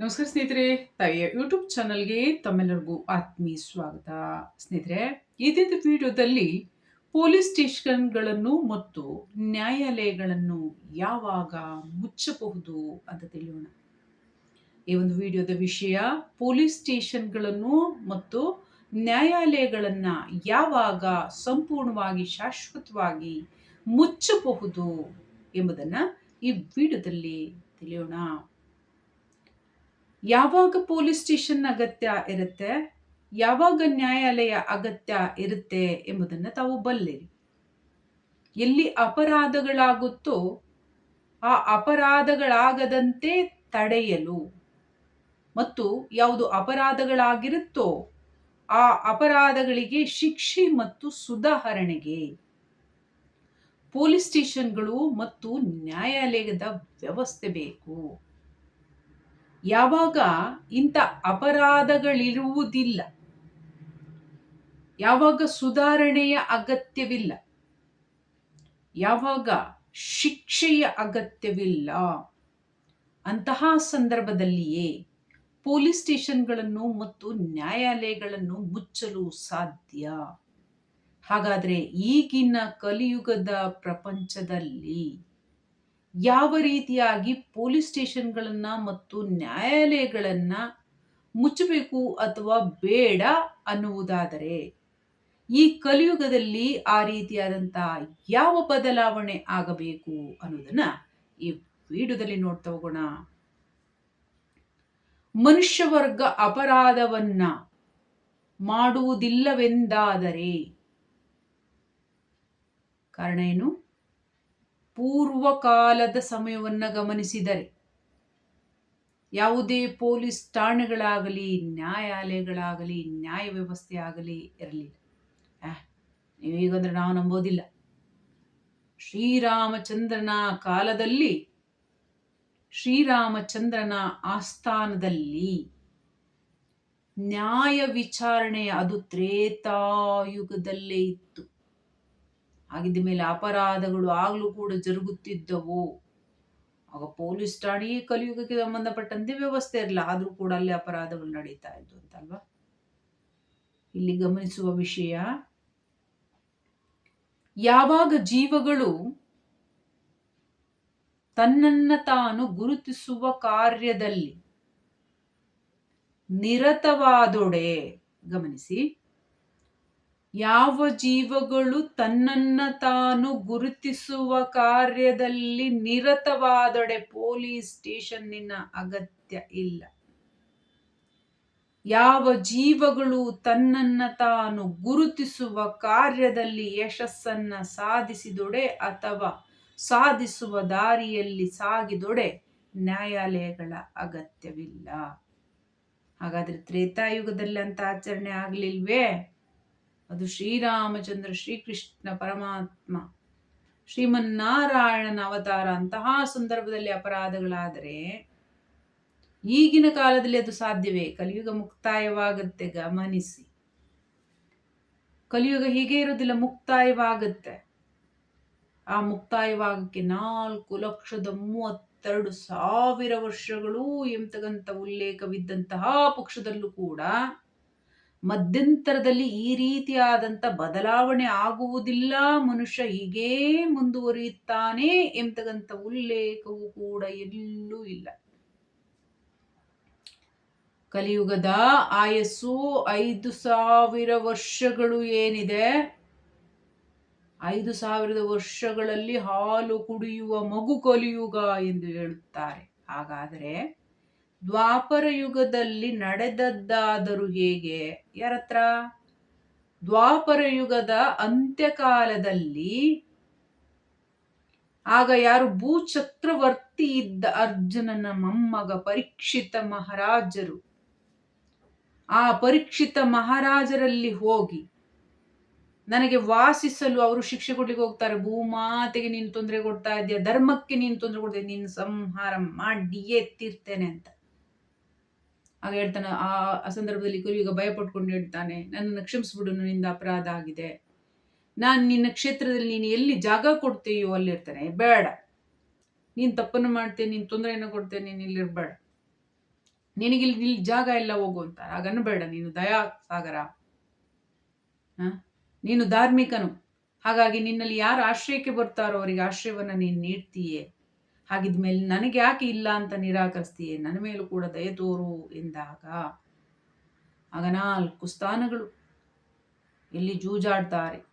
ನಮಸ್ಕಾರ ಸ್ನೇಹಿತರೆ, ತಾಯಿಯ ಯೂಟ್ಯೂಬ್ ಚಾನಲ್ಗೆ ತಮ್ಮೆಲ್ಲರಿಗೂ ಆತ್ಮೀಯ ಸ್ವಾಗತ. ಸ್ನೇಹಿತರೆ ದಿನದ ವಿಡಿಯೋದಲ್ಲಿ ಪೊಲೀಸ್ ಸ್ಟೇಷನ್ಗಳನ್ನು ಮತ್ತು ನ್ಯಾಯಾಲಯಗಳನ್ನು ಯಾವಾಗ ಮುಚ್ಚಬಹುದು ಅಂತ ತಿಳಿಯೋಣ. ಈ ಒಂದು ವಿಡಿಯೋದ ವಿಷಯ, ಪೊಲೀಸ್ ಸ್ಟೇಷನ್ಗಳನ್ನು ಮತ್ತು ನ್ಯಾಯಾಲಯಗಳನ್ನು ಯಾವಾಗ ಸಂಪೂರ್ಣವಾಗಿ ಶಾಶ್ವತವಾಗಿ ಮುಚ್ಚಬಹುದು ಎಂಬುದನ್ನು ಈ ವಿಡಿಯೋದಲ್ಲಿ ತಿಳಿಯೋಣ. ಯಾವಾಗ ಪೊಲೀಸ್ ಸ್ಟೇಷನ್ ಅಗತ್ಯ ಇರುತ್ತೆ? ಯಾವಾಗ ನ್ಯಾಯಾಲಯ ಅಗತ್ಯ ಇರುತ್ತೆ ಎಂಬುದನ್ನು ತಾವು ಬಲ್ಲಿರಿ ಎಲ್ಲಿ ಅಪರಾಧಗಳಾಗುತ್ತೋ ಆ ಅಪರಾಧಗಳಾಗದಂತೆ ತಡೆಯಲು. ಮತ್ತು ಯಾವುದು ಅಪರಾಧಗಳಾಗಿರುತ್ತೋ ಆ ಅಪರಾಧಗಳಿಗೆ ಶಿಕ್ಷೆ ಮತ್ತು ಸುಧಾರಣೆಗೆ. ಪೊಲೀಸ್ ಸ್ಟೇಷನ್ಗಳು ಮತ್ತು ನ್ಯಾಯಾಲಯದ ವ್ಯವಸ್ಥೆ ಬೇಕು. ಯಾವಾಗ ಇಂಥ ಅಪರಾಧಗಳಿರುವುದಿಲ್ಲ. ಯಾವಾಗ ಸುಧಾರಣೆಯ ಅಗತ್ಯವಿಲ್ಲ. ಯಾವಾಗ ಶಿಕ್ಷೆಯ ಅಗತ್ಯವಿಲ್ಲ. ಅಂತಹ ಸಂದರ್ಭದಲ್ಲಿಯೇ ಪೊಲೀಸ್ ಸ್ಟೇಷನ್ಗಳನ್ನು ಮತ್ತು ನ್ಯಾಯಾಲಯಗಳನ್ನು ಮುಚ್ಚಲು ಸಾಧ್ಯ. ಹಾಗಾದರೆ ಈಗಿನ ಕಲಿಯುಗದ ಪ್ರಪಂಚದಲ್ಲಿ ಯಾವ ರೀತಿಯಾಗಿ ಪೊಲೀಸ್ ಸ್ಟೇಷನ್ಗಳನ್ನು ಮತ್ತು ನ್ಯಾಯಾಲಯಗಳನ್ನು ಮುಚ್ಚಬೇಕು ಅಥವಾ ಬೇಡ ಅನ್ನುವುದಾದರೆ, ಈ ಕಲಿಯುಗದಲ್ಲಿ ಆ ರೀತಿಯಾದಂತಹ ಯಾವ ಬದಲಾವಣೆ ಆಗಬೇಕು ಅನ್ನೋದನ್ನ ಈ ವಿಡಿಯೋದಲ್ಲಿ ನೋಡ್ತಾ ಹೋಗೋಣ. ಮನುಷ್ಯ ವರ್ಗ ಅಪರಾಧವನ್ನ ಮಾಡುವುದಿಲ್ಲವೆಂದಾದರೆ, ಕಾರಣ ಏನು? ಪೂರ್ವಕಾಲದ ಸಮಯವನ್ನು ಗಮನಿಸಿದರೆ ಯಾವುದೇ ಪೊಲೀಸ್ ಠಾಣೆಗಳಾಗಲಿ, ನ್ಯಾಯಾಲಯಗಳಾಗಲಿ, ನ್ಯಾಯ ವ್ಯವಸ್ಥೆ ಆಗಲಿ ಇರಲಿಲ್ಲ. ನೀವೀಗಂದ್ರೆ ನಾವು ನಂಬೋದಿಲ್ಲ. ಶ್ರೀರಾಮಚಂದ್ರನ ಕಾಲದಲ್ಲಿ, ಶ್ರೀರಾಮಚಂದ್ರನ ಆಸ್ಥಾನದಲ್ಲಿ ನ್ಯಾಯ ವಿಚಾರಣೆ ಅದು ತ್ರೇತಾಯುಗದಲ್ಲೇ ಇತ್ತು. ಆಗಿದ್ದ ಮೇಲೆ ಅಪರಾಧಗಳು ಆಗಲೂ ಕೂಡ ಜರುಗುತ್ತಿದ್ದವು. ಆಗ ಪೊಲೀಸ್ ಠಾಣೆ ಕಲಿಯುಗಕ್ಕೆ ಸಂಬಂಧಪಟ್ಟಂತೆ ವ್ಯವಸ್ಥೆ ಇರಲಿಲ್ಲ. ಆದರೂ ಕೂಡ ಅಲ್ಲಿ ಅಪರಾಧಗಳು ನಡೀತಾ ಇದ್ದು ಅಂತಲ್ವಾ ಇಲ್ಲಿ ಗಮನಿಸುವ ವಿಷಯ, ಯಾವಾಗ ಜೀವಗಳು ತನ್ನನ್ನ ತಾನು ಗುರುತಿಸುವ ಕಾರ್ಯದಲ್ಲಿ ನಿರತವಾದೊಡೆ, ಗಮನಿಸಿ ಯಾವ ಜೀವಗಳು ತನ್ನನ್ನ ತಾನು ಗುರುತಿಸುವ ಕಾರ್ಯದಲ್ಲಿ ನಿರತವಾದೊಡೆ ಪೊಲೀಸ್ ಸ್ಟೇಷನ್ನಿನ ಅಗತ್ಯ ಇಲ್ಲ. ಯಾವ ಜೀವಗಳು ತನ್ನನ್ನ ತಾನು ಗುರುತಿಸುವ ಕಾರ್ಯದಲ್ಲಿ ಯಶಸ್ಸನ್ನ ಸಾಧಿಸಿದೊಡೆ ಅಥವಾ ಸಾಧಿಸುವ ದಾರಿಯಲ್ಲಿ ಸಾಗಿದೊಡೆ ನ್ಯಾಯಾಲಯಗಳ ಅಗತ್ಯವಿಲ್ಲ. ಹಾಗಾದ್ರೆ ತ್ರೇತಾಯುಗದಲ್ಲಿ ಅಂತ ಆಚರಣೆ ಆಗ್ಲಿಲ್ವೇ? ಅದು ಶ್ರೀರಾಮಚಂದ್ರ ಶ್ರೀಕೃಷ್ಣ ಪರಮಾತ್ಮ. ಶ್ರೀಮನ್ನಾರಾಯಣನ ಅವತಾರ ಅಂತಹ ಸಂದರ್ಭದಲ್ಲಿ ಅಪರಾಧಗಳಾದರೆ ಈಗಿನ ಕಾಲದಲ್ಲಿ ಅದು ಸಾಧ್ಯವೇ? ಕಲಿಯುಗ ಮುಕ್ತಾಯವಾಗುತ್ತೆ, ಗಮನಿಸಿ. ಕಲಿಯುಗ ಹೀಗೆ ಇರೋದಿಲ್ಲ ಮುಕ್ತಾಯವಾಗುತ್ತೆ. ಆ ಮುಕ್ತಾಯವಾಗಕ್ಕೆ ನಾಲ್ಕು ಲಕ್ಷದ ಮೂವತ್ತೆರಡು ಸಾವಿರ ವರ್ಷಗಳು ಎಂತಕ್ಕಂಥ ಉಲ್ಲೇಖವಿದ್ದಂತಹ ಪಕ್ಷದಲ್ಲೂ ಕೂಡ ಮಧ್ಯಂತರದಲ್ಲಿ ಈ ರೀತಿಯಾದಂಥ ಬದಲಾವಣೆ ಆಗುವುದಿಲ್ಲ. ಮನುಷ್ಯ ಹೀಗೇ ಮುಂದುವರಿಯುತ್ತಾನೆ ಎಂಬತಕ್ಕಂಥ ಉಲ್ಲೇಖವು ಕೂಡ ಎಲ್ಲೂ ಇಲ್ಲ. ಕಲಿಯುಗದ ಆಯಸ್ಸು ಐದು ಸಾವಿರ ವರ್ಷಗಳು ಏನಿದೆ? ಐದು ಸಾವಿರದ ವರ್ಷಗಳಲ್ಲಿ ಹಾಲು ಕುಡಿಯುವ ಮಗು ಕಲಿಯುಗ ಎಂದು ಹೇಳುತ್ತಾರೆ. ಹಾಗಾದರೆ ದ್ವಾಪರ ಯುಗದಲ್ಲಿ ನಡೆದದ್ದಾದರೂ ಹೇಗೆ? ಯಾರತ್ರ? ದ್ವಾಪರ ಯುಗದ ಅಂತ್ಯಕಾಲದಲ್ಲಿ ಆಗ ಯಾರು ಭೂಚಕ್ರವರ್ತಿ ಇದ್ದ ಅರ್ಜುನನ ಮೊಮ್ಮಗ ಪರೀಕ್ಷಿತ ಮಹಾರಾಜರು. ಆ ಪರೀಕ್ಷಿತ ಮಹಾರಾಜರಲ್ಲಿ ಹೋಗಿ ನನಗೆ ವಾಸಿಸಲು ಅವರು ಶಿಕ್ಷೆ ಕೊಡ್ಲಿಕ್ಕೆ ಹೋಗ್ತಾರೆ. ಭೂಮಾತೆಗೆ ನೀನು ತೊಂದರೆ ಕೊಡ್ತಾ ಇದೆಯಾ, ಧರ್ಮಕ್ಕೆ ನೀನು ತೊಂದರೆ ಕೊಡ್ತೀಯ ನೀನು ಸಂಹಾರ ಮಾಡಿಯೇ ತೀರ್ತೇನೆ ಅಂತ. ಆಗ ಹೇಳ್ತಾನೆ, ಆ ಸಂದರ್ಭದಲ್ಲಿ ಕುರಿಯುಗ ಭಯ ಪಟ್ಕೊಂಡು ಹೇಳ್ತಾನೆ, ನನ್ನನ್ನು ಕ್ಷಮಿಸ್ಬಿಡು, ನನ್ನಿಂದ ಅಪರಾಧ ಆಗಿದೆ. ನಾನು ನಿನ್ನ ಕ್ಷೇತ್ರದಲ್ಲಿ ನೀನು ಎಲ್ಲಿ ಜಾಗ ಕೊಡ್ತೀಯೋ ಅಲ್ಲಿರ್ತಾನೆ. ಬೇಡ. ನೀನು ತಪ್ಪನ್ನು ಮಾಡ್ತೇನೆ ನೀನು ತೊಂದರೆಯನ್ನು ಕೊಡ್ತೇನೆ ನೀನು ಇಲ್ಲಿರ್ಬೇಡ. ನಿನಗಿಲ್ಲಿ ಇಲ್ಲಿ ಜಾಗ ಎಲ್ಲ ಹೋಗು ಅಂತ. ಹಾಗನ್ಬೇಡ ನೀನು ದಯಾ ಸಾಗರ ಹ? ನೀನು ಧಾರ್ಮಿಕನು. ಹಾಗಾಗಿ ನಿನ್ನಲ್ಲಿ ಯಾರು ಆಶ್ರಯಕ್ಕೆ ಬರ್ತಾರೋ ಅವರಿಗೆ ಆಶ್ರಯವನ್ನು ನೀನು ನೀಡ್ತೀಯೇ? ಹಾಗಿದ್ಮೇಲೆ ನನಗೆ ಯಾಕೆ ಇಲ್ಲ ಅಂತ ನಿರಾಕರಿಸ್ತೀಯ? ನನ್ನ ಮೇಲೂ ಕೂಡ ದಯ ತೋರು ಎಂದಾಗ ಆಗ ನಾಲ್ಕು ಸ್ಥಾನಗಳು. ಎಲ್ಲಿ ಜೂಜಾಡ್ತಾರೆ?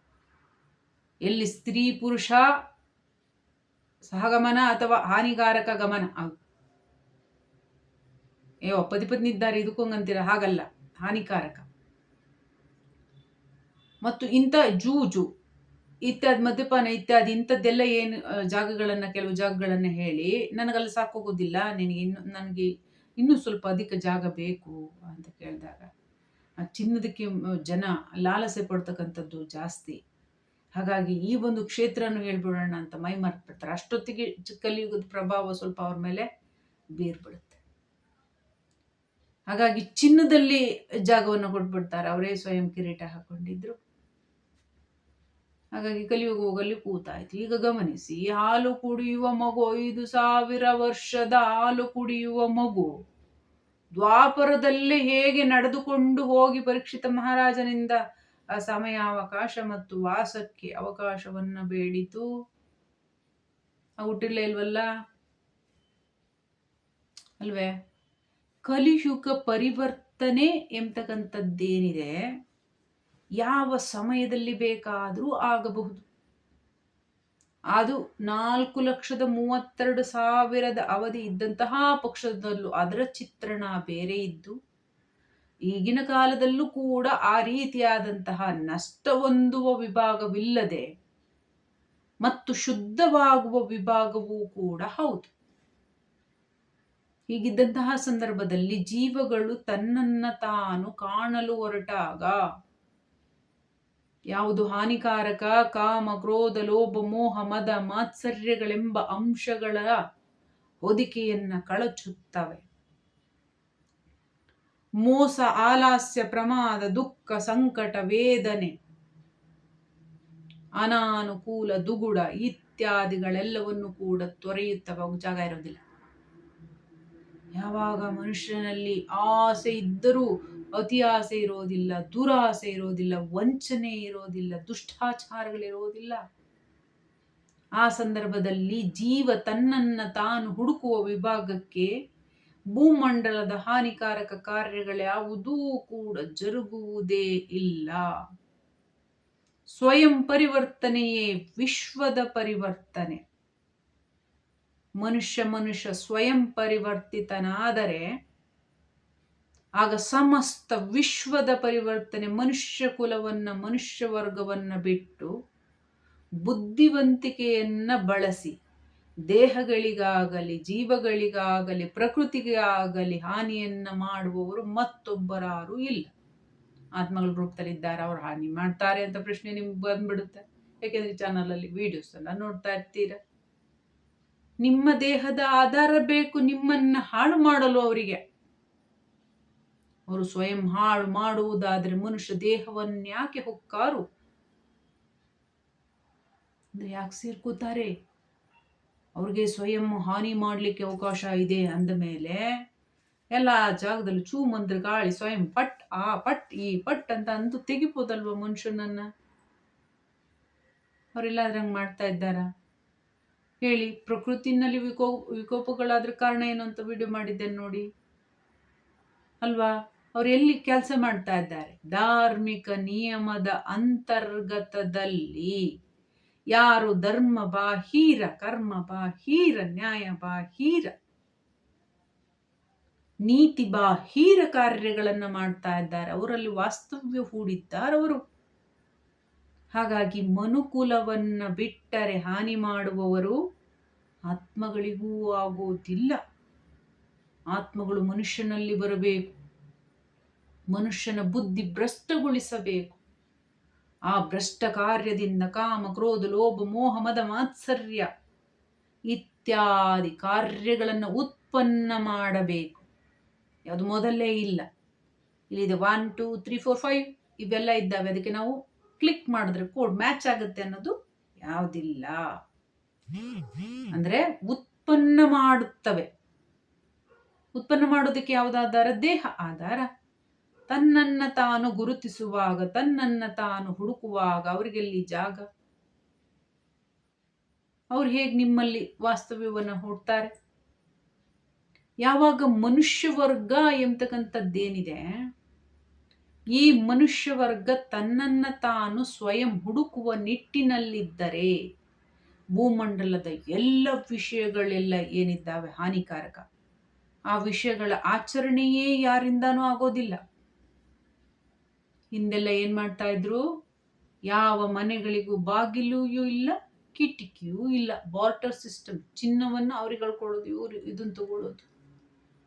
ಎಲ್ಲಿ ಸ್ತ್ರೀ ಪುರುಷ ಸಹಗಮನ ಅಥವಾ ಹಾನಿಕಾರಕ ಗಮನ? ಅಯ್ಯೋ ಏ ಪತಿ ಪತ್ನಿ ಇದ್ದಾರೆ ಇದಕ್ಕೊಂಗಂತೀರ ಹಾಗಲ್ಲ. ಹಾನಿಕಾರಕ. ಮತ್ತು ಇಂಥ ಜೂಜು ಇತ್ಯಾದಿ ಮದ್ಯಪಾನ ಇತ್ಯಾದಿ ಇಂಥದ್ದೆಲ್ಲ ಏನು ಜಾಗಗಳನ್ನು, ಕೆಲವು ಜಾಗಗಳನ್ನ ಹೇಳಿ, ನನಗಲ್ಲಿ ಸಾಕೋಗೋದಿಲ್ಲ, ನಿನಗೆ ಇನ್ನು, ನನಗೆ ಇನ್ನೂ ಸ್ವಲ್ಪ ಅಧಿಕ ಜಾಗ ಬೇಕು ಅಂತ ಕೇಳಿದಾಗ, ಆ, ಚಿನ್ನದಕ್ಕೆ ಜನ ಲಾಲಸೆ ಪಡ್ತಕ್ಕಂಥದ್ದು ಜಾಸ್ತಿ. ಹಾಗಾಗಿ ಈ ಒಂದು ಕ್ಷೇತ್ರನೂ ಹೇಳ್ಬಿಡೋಣ ಅಂತ ಮೈ ಮರ್ತ್ಬಿಡ್ತಾರೆ. ಅಷ್ಟೊತ್ತಿಗೆ ಕಲಿಯುಗದ ಪ್ರಭಾವ ಸ್ವಲ್ಪ ಅವ್ರ ಮೇಲೆ ಬೀರ್ಬಿಡುತ್ತೆ. ಹಾಗಾಗಿ ಚಿನ್ನದಲ್ಲಿ ಜಾಗವನ್ನು ಕೊಟ್ಬಿಡ್ತಾರೆ. ಅವರೇ ಸ್ವಯಂ ಕಿರೀಟ ಹಾಕೊಂಡಿದ್ರು. ಹಾಗಾಗಿ ಕಲಿಯುಗ ಹೋಗಲ್ಲಿ ಕೂತಾಯ್ತು. ಈಗ ಗಮನಿಸಿ, ಹಾಲು ಕುಡಿಯುವ ಮಗು ಐದು ಸಾವಿರ ವರ್ಷದ ಹಾಲು ಕುಡಿಯುವ ಮಗು ದ್ವಾಪರದಲ್ಲೇ ಹೇಗೆ ನಡೆದುಕೊಂಡು ಹೋಗಿ ಪರೀಕ್ಷಿತ ಮಹಾರಾಜನಿಂದ ಆ ಸಮಯ ಅವಕಾಶ ಮತ್ತು ವಾಸಕ್ಕೆ ಅವಕಾಶವನ್ನ ಬೇಡಿತು? ಹುಟ್ಟಿಲ್ಲ ಇಲ್ವಲ್ಲ? ಅಲ್ವೇ? ಕಲಿಶುಕ ಪರಿವರ್ತನೆ ಎಂಬತಕ್ಕಂಥದ್ದೇನಿದೆ ಯಾವ ಸಮಯದಲ್ಲಿ ಬೇಕಾದರೂ ಆಗಬಹುದು. ಅದು ನಾಲ್ಕು ಲಕ್ಷದ ಮೂವತ್ತೆರಡು ಸಾವಿರದ ಅವಧಿ ಇದ್ದಂತಹ ಪಕ್ಷದಲ್ಲೂ ಅದರ ಚಿತ್ರಣ ಬೇರೆ ಇದ್ದು, ಈಗಿನ ಕಾಲದಲ್ಲೂ ಕೂಡ ಆ ರೀತಿಯಾದಂತಹ ನಷ್ಟ ಹೊಂದುವ ವಿಭಾಗವಿಲ್ಲದೆ ಮತ್ತು ಶುದ್ಧವಾಗುವ ವಿಭಾಗವೂ ಕೂಡ ಹೌದು. ಹೀಗಿದ್ದಂತಹ ಸಂದರ್ಭದಲ್ಲಿ ಜೀವಗಳು ತನ್ನನ್ನ ತಾನು ಕಾಣಲು ಹೊರಟಾಗ ಯಾವುದು ಹಾನಿಕಾರಕ? ಕಾಮ, ಕ್ರೋಧ, ಲೋಭ, ಮೋಹ, ಮದ, ಮಾತ್ಸರ್ಯಗಳೆಂಬ ಅಂಶಗಳ ಹೊದಿಕೆಯನ್ನ ಕಳಚುತ್ತವೆ. ಮೋಸ, ಆಲಾಸ್ಯ, ಪ್ರಮಾದ, ದುಃಖ, ಸಂಕಟ, ವೇದನೆ, ಅನಾನುಕೂಲ, ದುಗುಡ ಇತ್ಯಾದಿಗಳೆಲ್ಲವನ್ನು ಕೂಡ ತೊರೆಯುತ್ತವೆ. ಜಾಗ ಇರೋದಿಲ್ಲ ಯಾವಾಗ ಮನುಷ್ಯನಲ್ಲಿ ಆಸೆ ಇದ್ದರೂ ಅತಿ ಆಸೆ ಇರೋದಿಲ್ಲ ದುರಾಸೆ ಇರೋದಿಲ್ಲ, ವಂಚನೆ ಇರೋದಿಲ್ಲ, ದುಷ್ಟಾಚಾರಗಳಿರೋದಿಲ್ಲ. ಆ ಸಂದರ್ಭದಲ್ಲಿ ಜೀವ ತನ್ನನ್ನ ತಾನು ಹುಡುಕುವ ವಿಭಾಗಕ್ಕೆ ಭೂಮಂಡಲದ ಹಾನಿಕಾರಕ ಕಾರ್ಯಗಳ್ಯಾವುದೂ ಕೂಡ ಜರುಗುವುದೇ ಇಲ್ಲ. ಸ್ವಯಂ ಪರಿವರ್ತನೆಯೇ ವಿಶ್ವದ ಪರಿವರ್ತನೆ. ಮನುಷ್ಯ ಮನುಷ್ಯ ಸ್ವಯಂ ಪರಿವರ್ತಿತನಾದರೆ ಆಗ ಸಮಸ್ತ ವಿಶ್ವದ ಪರಿವರ್ತನೆ ಮನುಷ್ಯ ಕುಲವನ್ನು, ಮನುಷ್ಯ ವರ್ಗವನ್ನು ಬಿಟ್ಟು ಬುದ್ಧಿವಂತಿಕೆಯನ್ನು ಬಳಸಿ, ದೇಹಗಳಿಗಾಗಲಿ, ಜೀವಗಳಿಗಾಗಲಿ ಪ್ರಕೃತಿಗೆ ಆಗಲಿ ಹಾನಿಯನ್ನು ಮಾಡುವವರು ಮತ್ತೊಬ್ಬರಾರು ಇಲ್ಲ. ಆತ್ಮಗಳ ರೂಪದಲ್ಲಿದ್ದಾರೆ, ಅವರು ಹಾನಿ ಮಾಡ್ತಾರೆ ಅಂತ ಪ್ರಶ್ನೆ ನಿಮ್ಗೆ ಬಂದ್ಬಿಡುತ್ತೆ. ಯಾಕೆಂದ್ರೆ ಚಾನಲಲ್ಲಿ ವಿಡಿಯೋಸ್ ಎಲ್ಲ ನೋಡ್ತಾ ಇರ್ತೀರ? ನಿಮ್ಮ ದೇಹದ ಆಧಾರ ಬೇಕು, ನಿಮ್ಮನ್ನ ಹಾಳು ಮಾಡಲು ಅವರಿಗೆ. ಅವರು ಸ್ವಯಂ ಹಾಳು ಮಾಡುವುದಾದರೆ ಮನುಷ್ಯ ದೇಹವನ್ಯಾಕೆ ಹೊಕ್ಕಾರು? ಅಂದ್ರೆ ಯಾಕೆ ಸೇರ್ಕೋತಾರೆ? ಅವ್ರಿಗೆ ಸ್ವಯಂ ಹಾನಿ ಮಾಡಲಿಕ್ಕೆ ಅವಕಾಶ ಇದೆ ಅಂದ ಮೇಲೆ ಎಲ್ಲ ಜಾಗದಲ್ಲಿ ಚೂ ಮಂದ್ರ ಗಾಳಿ, ಸ್ವಯಂ ಪಟ್, ಆ ಪಟ್, ಈ ಪಟ್ ಅಂತ ಅಂದು ತೆಗಿಬೋದಲ್ವ ಮನುಷ್ಯನನ್ನ? ಅವರೆಲ್ಲಾದ್ರೆ ಹಂಗೆ ಮಾಡ್ತಾ ಇದ್ದಾರ? ಹೇಳಿ, ಪ್ರಕೃತಿನಲ್ಲಿ ವಿಕೋ, ವಿಕೋಪಗಳಾದ್ರ ಕಾರಣ ಏನು ಅಂತ ವಿಡಿಯೋ ಮಾಡಿದ್ದೇನೆ ನೋಡಿ. ಅಲ್ವಾ? ಅವ್ರು ಎಲ್ಲಿ ಕೆಲಸ ಮಾಡ್ತಾ ಇದ್ದಾರೆ? ಧಾರ್ಮಿಕ ನಿಯಮದ ಅಂತರ್ಗತದಲ್ಲಿ. ಯಾರು ಧರ್ಮ ಬಾಹೀರ ಕರ್ಮ ಬಾಹೀರ ನ್ಯಾಯ ಬಾಹೀರ ನೀತಿ ಬಾಹೀರ ಕಾರ್ಯಗಳನ್ನು ಮಾಡ್ತಾ ಇದ್ದಾರೆ. ಅವರಲ್ಲಿ ವಾಸ್ತವ್ಯ ಹೂಡಿದ್ದಾರವರು ಹಾಗಾಗಿ ಮನುಕುಲವನ್ನ ಬಿಟ್ಟರೆ ಹಾನಿ ಮಾಡುವವರು ಆತ್ಮಗಳಿಗೂ ಆಗೋದಿಲ್ಲ. ಆತ್ಮಗಳು ಮನುಷ್ಯನಲ್ಲಿ ಬರಬೇಕು. ಮನುಷ್ಯನ ಬುದ್ಧಿ ಭ್ರಷ್ಟಗೊಳಿಸಬೇಕು. ಆ ಭ್ರಷ್ಟ ಕಾರ್ಯದಿಂದ ಕಾಮ, ಕ್ರೋಧ, ಲೋಭ, ಮೋಹ, ಮದ, ಮಾತ್ಸರ್ಯ ಇತ್ಯಾದಿ ಕಾರ್ಯಗಳನ್ನು ಉತ್ಪನ್ನ ಮಾಡಬೇಕು. ಯಾವುದು ಮೊದಲೇ ಇಲ್ಲ. ಇಲ್ಲಿದೆ one two three four five ಇವೆಲ್ಲ ಇದ್ದಾವೆ. ಅದಕ್ಕೆ ನಾವು ಕ್ಲಿಕ್ ಮಾಡಿದ್ರೆ ಕೋಡ್ ಮ್ಯಾಚ್ ಆಗುತ್ತೆ ಅನ್ನೋದು ಯಾವುದಿಲ್ಲ. ಅಂದ್ರೆ ಉತ್ಪನ್ನ ಮಾಡುತ್ತವೆ. ಉತ್ಪನ್ನ ಮಾಡೋದಕ್ಕೆ ಯಾವುದು ಆಧಾರ? ದೇಹ. ಆಧಾರ ತನ್ನನ್ನ ತಾನು ಗುರುತಿಸುವಾಗ, ತನ್ನನ್ನ ತಾನು ಹುಡುಕುವಾಗ ಅವರಿಗೆಲ್ಲಿ ಜಾಗ? ಅವ್ರು ಹೇಗೆ ನಿಮ್ಮಲ್ಲಿ ವಾಸ್ತವ್ಯವನ್ನು ಹುಡ್ತಾರೆ? ಯಾವಾಗ ಮನುಷ್ಯ ವರ್ಗ ಎಂಬತಕ್ಕಂಥದ್ದೇನಿದೆ, ಈ ಮನುಷ್ಯ ವರ್ಗ ತನ್ನನ್ನ ತಾನು ಸ್ವಯಂ ಹುಡುಕುವ ನಿಟ್ಟಿನಲ್ಲಿದ್ದರೆ ಭೂಮಂಡಲದ ಎಲ್ಲ ವಿಷಯಗಳೆಲ್ಲ ಏನಿದ್ದಾವೆ ಹಾನಿಕಾರಕ. ಆ ವಿಷಯಗಳ ಆಚರಣೆಯೇ ಯಾರಿಂದನೂ ಆಗೋದಿಲ್ಲ. ಹಿಂದೆಲ್ಲ ಏನ್ ಮಾಡ್ತಾ ಇದ್ರು? ಯಾವ ಮನೆಗಳಿಗೂ ಬಾಗಿಲೂ ಇಲ್ಲ, ಕಿಟಕಿಯೂ ಇಲ್ಲ. ಬಾರ್ಟರ್ ಸಿಸ್ಟಮ್, ಚಿನ್ನವನ್ನು ಅವ್ರಿಗೆ ಕೊಡೋದು ಇವ್ರು ಇದನ್ನು ತಗೊಳ್ಳೋದು.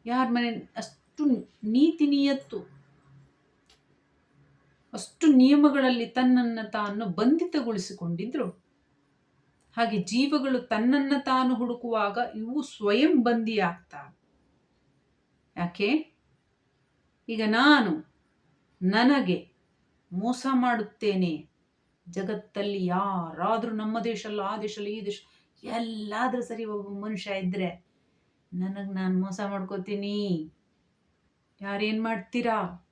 ಯಾರ ಮನೆ? ಅಷ್ಟು ನೀತಿ ನಿಯತ್ತು. ಅಷ್ಟು ನಿಯಮಗಳಲ್ಲಿ ತನ್ನನ್ನು ತಾನು ಬಂಧಿತಗೊಳಿಸಿಕೊಂಡಿದ್ರು. ಹಾಗೆ ಜೀವಗಳು ತನ್ನನ್ನು ತಾನು ಹುಡುಕುವಾಗ ಇವು ಸ್ವಯಂ ಬಂದಿಯಾಗ್ತವೆ ಯಾಕೆ? ಈಗ ನಾನು, ನನಗೆ ಮೋಸ ಮಾಡುತ್ತೇನೆ. ಜಗತ್ತಲ್ಲಿ ಯಾರಾದರೂ ನಮ್ಮ ದೇಶಲ್ಲ, ಆ ದೇಶಲ್ಲ, ಈ ದೇಶ, ಎಲ್ಲಾದರೂ ಸರಿ ಒಬ್ಬ ಮನುಷ್ಯ ಇದ್ದರೆ ನನಗೆ ನಾನು ಮೋಸ ಮಾಡ್ಕೋತೀನಿ. ಯಾರೇನು ಮಾಡ್ತೀರಾ?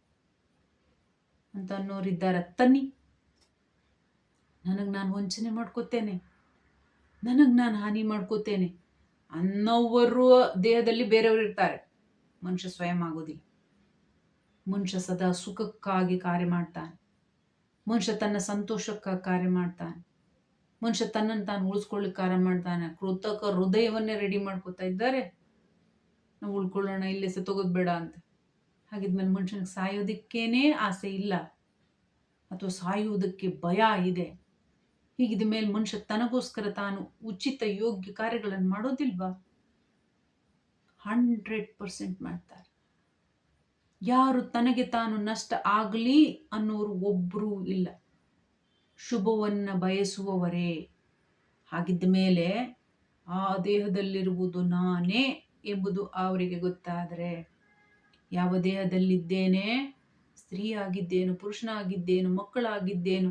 ಅಂತ ಅನ್ನೋರಿದ್ದಾರೆ. ತನ್ನಿ, ನನಗೆ ನಾನು ವಂಚನೆ ಮಾಡ್ಕೋತೇನೆ. ನನಗೆ ನಾನು ಹಾನಿ ಮಾಡ್ಕೋತೇನೆ ಅನ್ನೋವರು ದೇಹದಲ್ಲಿ ಬೇರೆಯವರು ಇರ್ತಾರೆ. ಮನುಷ್ಯ ಸ್ವಯಂ ಆಗೋದಿಲ್ಲ. ಮನುಷ್ಯ ಸದಾ ಸುಖಕ್ಕಾಗಿ ಕಾರ್ಯ ಮಾಡ್ತಾನೆ. ಮನುಷ್ಯ ತನ್ನ ಸಂತೋಷಕ್ಕ ಕಾರ್ಯ ಮಾಡ್ತಾನೆ. ಮನುಷ್ಯ ತನ್ನನ್ನು ತಾನು ಉಳಿಸ್ಕೊಳ್ಳಿಕ್ಕೆ ಕಾರ್ಯ ಮಾಡ್ತಾನೆ. ಕೃತಕ ಹೃದಯವನ್ನೇ ರೆಡಿ ಮಾಡ್ಕೋತಾ ಇದ್ದಾರೆ. ನಾವು ಉಳ್ಕೊಳ್ಳೋಣ, ಇಲ್ಲೇ ಸತ್ತೋಗೋದು ಬೇಡ ಅಂತ. ಹಾಗಿದ್ಮೇಲೆ ಮನುಷ್ಯನಿಗೆ ಸಾಯೋದಕ್ಕೇನೆ ಆಸೆ ಇಲ್ಲ. ಅಥವಾ ಸಾಯುವುದಕ್ಕೆ ಭಯ ಇದೆ. ಹೀಗಿದ ಮೇಲೆ ಮನುಷ್ಯ ತನಗೋಸ್ಕರ ತಾನು ಉಚಿತ ಯೋಗ್ಯ ಕಾರ್ಯಗಳನ್ನು ಮಾಡೋದಿಲ್ವಾ? ಹಂಡ್ರೆಡ್ ಪರ್ಸೆಂಟ್ ಮಾಡ್ತಾರೆ. ಯಾರು ತನಗೆ ತಾನು ನಷ್ಟ ಆಗಲಿ ಅನ್ನೋರು ಒಬ್ಬರೂ ಇಲ್ಲ. ಶುಭವನ್ನು ಬಯಸುವವರೇ. ಹಾಗಿದ್ದ ಮೇಲೆ ಆ ದೇಹದಲ್ಲಿರುವುದು ನಾನೇ ಎಂಬುದು ಅವರಿಗೆ ಗೊತ್ತಾದರೆ, ಯಾವ ದೇಹದಲ್ಲಿದ್ದೇನೆ ಸ್ತ್ರೀ ಆಗಿದ್ದೇನು ಪುರುಷನಾಗಿದ್ದೇನು, ಮಕ್ಕಳಾಗಿದ್ದೇನು,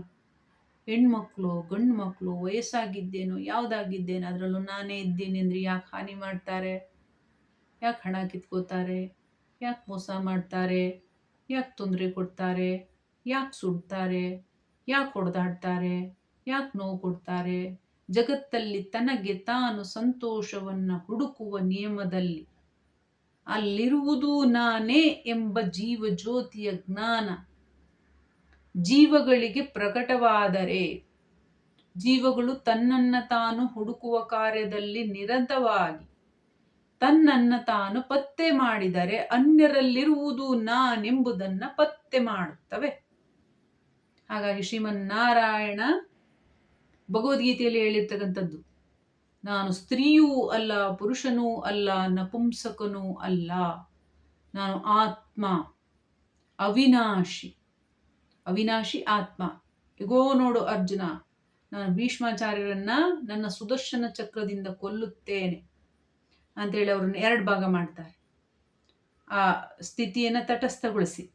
ಹೆಣ್ಮಕ್ಳು ಗಂಡು ಮಕ್ಕಳು ವಯಸ್ಸಾಗಿದ್ದೇನು, ಯಾವುದಾಗಿದ್ದೇನು, ಅದರಲ್ಲೂ ನಾನೇ ಇದ್ದೇನೆ ಅಂದರೆ ಯಾಕೆ ಹಾನಿ ಮಾಡ್ತಾರೆ? ಯಾಕೆ ಹಣ ಕಿತ್ಕೋತಾರೆ? ಯಾಕೆ ಮೋಸ ಮಾಡ್ತಾರೆ? ಯಾಕೆ ತೊಂದರೆ ಕೊಡ್ತಾರೆ? ಯಾಕೆ ಸುಡ್ತಾರೆ? ಯಾಕೆ ಹೊಡೆದಾಡ್ತಾರೆ? ಯಾಕೆ ನೋವು ಕೊಡ್ತಾರೆ? ಜಗತ್ತಲ್ಲಿ ತನಗೆ ತಾನು ಸಂತೋಷವನ್ನು ಹುಡುಕುವ ನಿಯಮದಲ್ಲಿ ಅಲ್ಲಿರುವುದು ನಾನೇ ಎಂಬ ಜೀವ ಜ್ಯೋತಿಯ ಜ್ಞಾನ. ಜೀವಗಳಿಗೆ ಪ್ರಕಟವಾದರೆ ಜೀವಗಳು ತನ್ನನ್ನು ತಾನು ಹುಡುಕುವ ಕಾರ್ಯದಲ್ಲಿ ನಿರತವಾಗಿ ತನ್ನನ್ನು ತಾನು ಪತ್ತೆ ಮಾಡಿದರೆ ಅನ್ಯರಲ್ಲಿರುವುದು ನಾನೆಂಬುದನ್ನು ಪತ್ತೆ ಮಾಡುತ್ತವೆ. ಹಾಗಾಗಿ ಶ್ರೀಮನ್ನಾರಾಯಣ ಭಗವದ್ಗೀತೆಯಲ್ಲಿ ಹೇಳಿರ್ತಕ್ಕಂಥದ್ದು, ನಾನು ಸ್ತ್ರೀಯೂ ಅಲ್ಲ, ಪುರುಷನೂ ಅಲ್ಲ, ನಪುಂಸಕನೂ ಅಲ್ಲ, ನಾನು ಆತ್ಮ, ಅವಿನಾಶಿ ಅವಿನಾಶಿ ಆತ್ಮ. ಹೇಗೋ ನೋಡು ಅರ್ಜುನ, ನಾನು ಭೀಷ್ಮಾಚಾರ್ಯರನ್ನ ನನ್ನ ಸುದರ್ಶನ ಚಕ್ರದಿಂದ ಕೊಲ್ಲುತ್ತೇನೆ. ಅಂತೇಳಿ ಅವ್ರನ್ನ ಎರಡು ಭಾಗ ಮಾಡ್ತಾರೆ. ಆ ಸ್ಥಿತಿಯನ್ನು ತಟಸ್ಥಗೊಳಿಸಿ.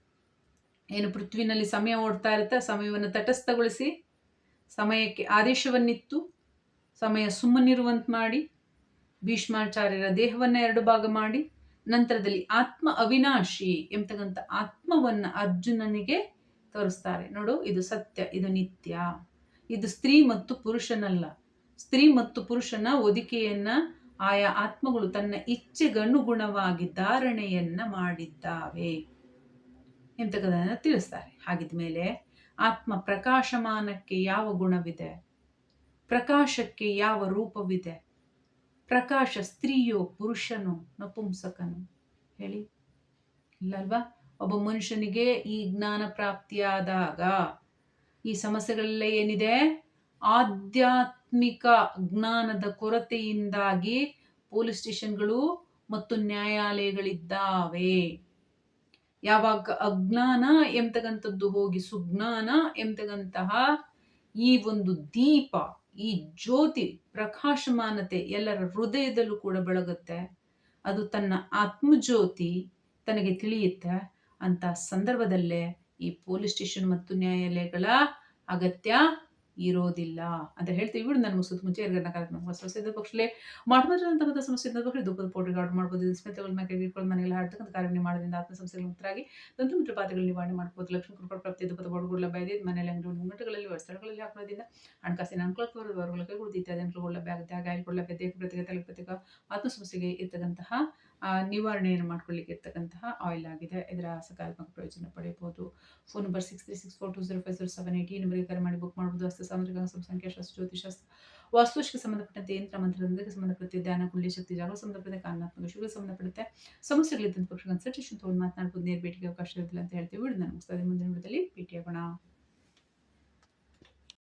ಏನು ಪೃಥ್ವಿನಲ್ಲಿ ಸಮಯ ಓಡ್ತಾ ಇರುತ್ತೆ, ಸಮಯವನ್ನು ತಟಸ್ಥಗೊಳಿಸಿ, ಸಮಯಕ್ಕೆ ಆದೇಶವನ್ನಿತ್ತು, ಸಮಯ ಸುಮ್ಮನಿರುವಂತೆ ಮಾಡಿ, ಭೀಷ್ಮಾಚಾರ್ಯರ ದೇಹವನ್ನು ಎರಡು ಭಾಗ ಮಾಡಿ, ನಂತರದಲ್ಲಿ ಆತ್ಮ ಅವಿನಾಶಿ ಎಂಬತಕ್ಕಂಥ ಆತ್ಮವನ್ನು ಅರ್ಜುನನಿಗೆ ತೋರಿಸ್ತಾರೆ. ನೋಡು, ಇದು ಸತ್ಯ, ಇದು ನಿತ್ಯ. ಇದು ಸ್ತ್ರೀ ಮತ್ತು ಪುರುಷನಲ್ಲ. ಸ್ತ್ರೀ ಮತ್ತು ಪುರುಷನ ಒದಿಕೆಯನ್ನ ಆಯಾ ಆತ್ಮಗಳು ತನ್ನ ಇಚ್ಛೆಗನುಗುಣವಾಗಿ ಧಾರಣೆಯನ್ನ ಮಾಡಿದ್ದಾವೆ ಎಂತಕ್ಕದನ್ನು ತಿಳಿಸ್ತಾರೆ. ಹಾಗಿದ ಮೇಲೆ ಆತ್ಮ ಪ್ರಕಾಶಮಾನಕ್ಕೆ ಯಾವ ಗುಣವಿದೆ? ಪ್ರಕಾಶಕ್ಕೆ ಯಾವ ರೂಪವಿದೆ? ಪ್ರಕಾಶ ಸ್ತ್ರೀಯೋ ಪುರುಷನೋ ನಪುಂಸಕನು ಹೇಳಿ. ಇಲ್ಲಲ್ವಾ ಒಬ್ಬ ಮನುಷ್ಯನಿಗೆ ಈ ಜ್ಞಾನ ಪ್ರಾಪ್ತಿಯಾದಾಗ ಈ ಸಮಸ್ಯೆಗಳೆಲ್ಲ ಏನಿದೆ? ಆಧ್ಯಾತ್ಮಿಕ ಜ್ಞಾನದ ಕೊರತೆಯಿಂದಾಗಿ ಪೊಲೀಸ್ ಸ್ಟೇಷನ್ಗಳು ಮತ್ತು ನ್ಯಾಯಾಲಯಗಳಿದ್ದಾವೆ. ಯಾವಾಗ ಅಜ್ಞಾನ ಎಂತಕ್ಕಂಥದ್ದು ಹೋಗಿ ಸುಜ್ಞಾನ ಎಂಬತಕ್ಕಂತಹ ಈ ಒಂದು ದೀಪ, ಈ ಜ್ಯೋತಿ ಪ್ರಕಾಶಮಾನತೆ ಎಲ್ಲರ ಹೃದಯದಲ್ಲೂ ಕೂಡ ಬೆಳಗುತ್ತೆ. ಅದು ತನ್ನ ಆತ್ಮಜ್ಯೋತಿ ತನಗೆ ತಿಳಿಯುತ್ತೆ ಅಂತ ಸಂದರ್ಭದಲ್ಲೇ ಈ ಪೊಲೀಸ್ ಸ್ಟೇಷನ್ ಮತ್ತು ನ್ಯಾಯಾಲಯಗಳ ಅಗತ್ಯ ಇರೋದಿಲ್ಲ ಅಂತ ಹೇಳ್ತೀವಿ. ಇವರು ನನ್ನ ಮುಗಿಸೋದು ಮುಂಚೆ ಎರಡು ನಕಾರಾತ್ಮಕ ಸಮಸ್ಯೆ ಪಕ್ಷದಲ್ಲಿ ಮಾಡಬಾರ್ದಂತಹ ಸಮಸ್ಯೆ ಇದ್ದ ಪಕ್ಷ ದುಃಖದ ಪೌಡರ್ ಗಾರ್ಡ್ ಮಾಡ್ಬೋದು. ಸ್ಮಿತಗಳನ್ನ ಮೇಲೆ ಇಟ್ಕೊಂಡು ಮನೆಯಲ್ಲಿ ಹಾಡ್ತಕ್ಕಂಥ ಕಾರ್ಯ ಮಾಡೋದ್ರಿಂದ ಆತ್ಮ ಸಮಸ್ಯೆಗಳು ಮುಕ್ತರಾಗಿ ದಂತಮಿತ್ರ ಪಾತ್ರಗಳು ನಿವಾರಣೆ ಮಾಡ್ಬೋದು. ಲಕ್ಷ್ಮೀ ಕೃಪಾ ಪ್ರಾಪ್ತಿ ದುಃಖದ ಮನೆ ಬಯದಿ. ಮನೆಯಲ್ಲಿ ಅಂಗಡಿ ಮುಂಗಟ್ಟುಗಳಲ್ಲಿ ಸ್ಥಳಗಳಲ್ಲಿ ಹಾಕೋದ್ರಿಂದ ಹಣಕಾಸಿನ ಅನುಕೂಲ ವರ್ಗಗಳ ಕೈಗಳು ಇತ್ಯಾದಿ ಅನುಕೂಲಗಳ ತ್ಯಾಗ ಆಯ್ಕೊಳ್ಳಬೇಕು ದೇಹ ಪ್ರತ್ಯೇಕ ತಲೆ ಪ್ರತ್ಯೇಕ ಆತ್ಮ ಸಮಸ್ಯೆಗೆ ಇರ್ತಕ್ಕಂತಹ ನಿವಾರಣೆಯನ್ನು ಮಾಡ್ಕೊಳ್ಳಿಕ್ಕೆ ಇರ್ತಕ್ಕಂತಹ ಆಯಿಲ್ ಆಗಿದೆ. ಇದರ ಸಕಾರಾತ್ಮಕ ಪ್ರಯೋಜನ ಪಡೆಯಬಹುದು. Phone number six three six four two zero five zero seven eighty ನಂಬರ್ಗೆ ಕರೆ ಮಾಡಿ ಬುಕ್ ಮಾಡಬಹುದು ಹಸ್ತ ಸಾಮುದ್ರಿಕ ಸಂಖ್ಯಾಶಾಸ್ತ್ರ ಜ್ಯೋತಿಷಾಸ್ತ್ರ ವಾಸ್ತುಶಿಗೆ ಸಂಬಂಧಪಟ್ಟಂತೆ ಯಂತ್ರ ಮಂತ್ರದೊಂದಿಗೆ ಸಂಬಂಧಪಟ್ಟಂತೆ ಧ್ಯಾನ, ಕುಂಡಲಿ, ಶಕ್ತಿ ಜಾಗ ಸಂಬಂಧಪಟ್ಟಂತೆ ಕಾರಣಾತ್ಮಕ ವಿಷಯಗಳು ಸಂಬಂಧಪಟ್ಟಂತೆ ಸಮಸ್ಯೆಗಳಿದ್ದಂಥ ಪಕ್ಷ ಕನ್ಸಲ್ಟೇಷನ್ ತೊಗೊಂಡು ಮಾತನಾಡ್ಬೋದು. ನೇರ ಭೇಟಿಗೆ ಅವಕಾಶ ಇರಲಿಲ್ಲ ಅಂತ ಹೇಳ್ತೀವಿ. ವಿಡಿಯೋ ನಮಸ್ತೆ ಮುಂದಿನ ವಿಡಿಯೋದಲ್ಲಿ ಭೇಟಿಯಾಗೋಣ.